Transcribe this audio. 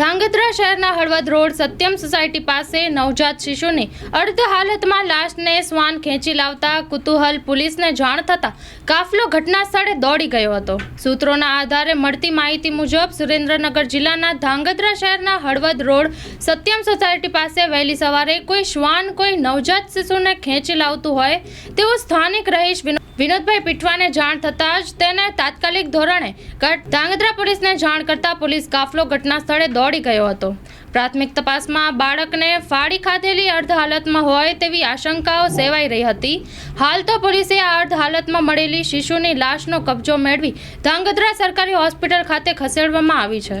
ધાંગધ્રા શહેરના Halvad road Satyam society પાસે નવજાત શિશુની અર્ધ હાલતમાં લાશને શ્વાન ખેંચી લાવતા કુતૂહલ પોલીસને જાણ થતાં કાફલો ઘટના સ્થળે દોડી ગયો હતો. સૂત્રોના આધારે મળતી માહિતી મુજબ સુરેન્દ્રનગર જિલ્લાના ધાંગધ્રા શહેરના હળવદ રોડ સત્યમ સોસાયટી પાસે વહેલી સવારે કોઈ શ્વાન કોઈ નવજાત શિશુને ખેંચી લાવતું હોય તેવું સ્થાનિક રહીશ વિનો- વિનોદભાઈ પીઠવાને જાણ થતાં જ તેને તાત્કાલિક ધોરણે ધાંગધ્રા પોલીસને જાણ કરતા પોલીસ કાફલો ઘટના સ્થળે દોડી ગયો હતો. પ્રાથમિક તપાસમાં બાળકને ફાડી ખાધેલી અર્ધ હાલતમાં હોય તેવી આશંકાઓ સેવાઈ રહી હતી. હાલ તો પોલીસે આ અર્ધ હાલતમાં મળેલી શિશુની લાશનો કબજો મેળવી ધાંગધ્રા સરકારી હોસ્પિટલ ખાતે ખસેડવામાં આવી છે.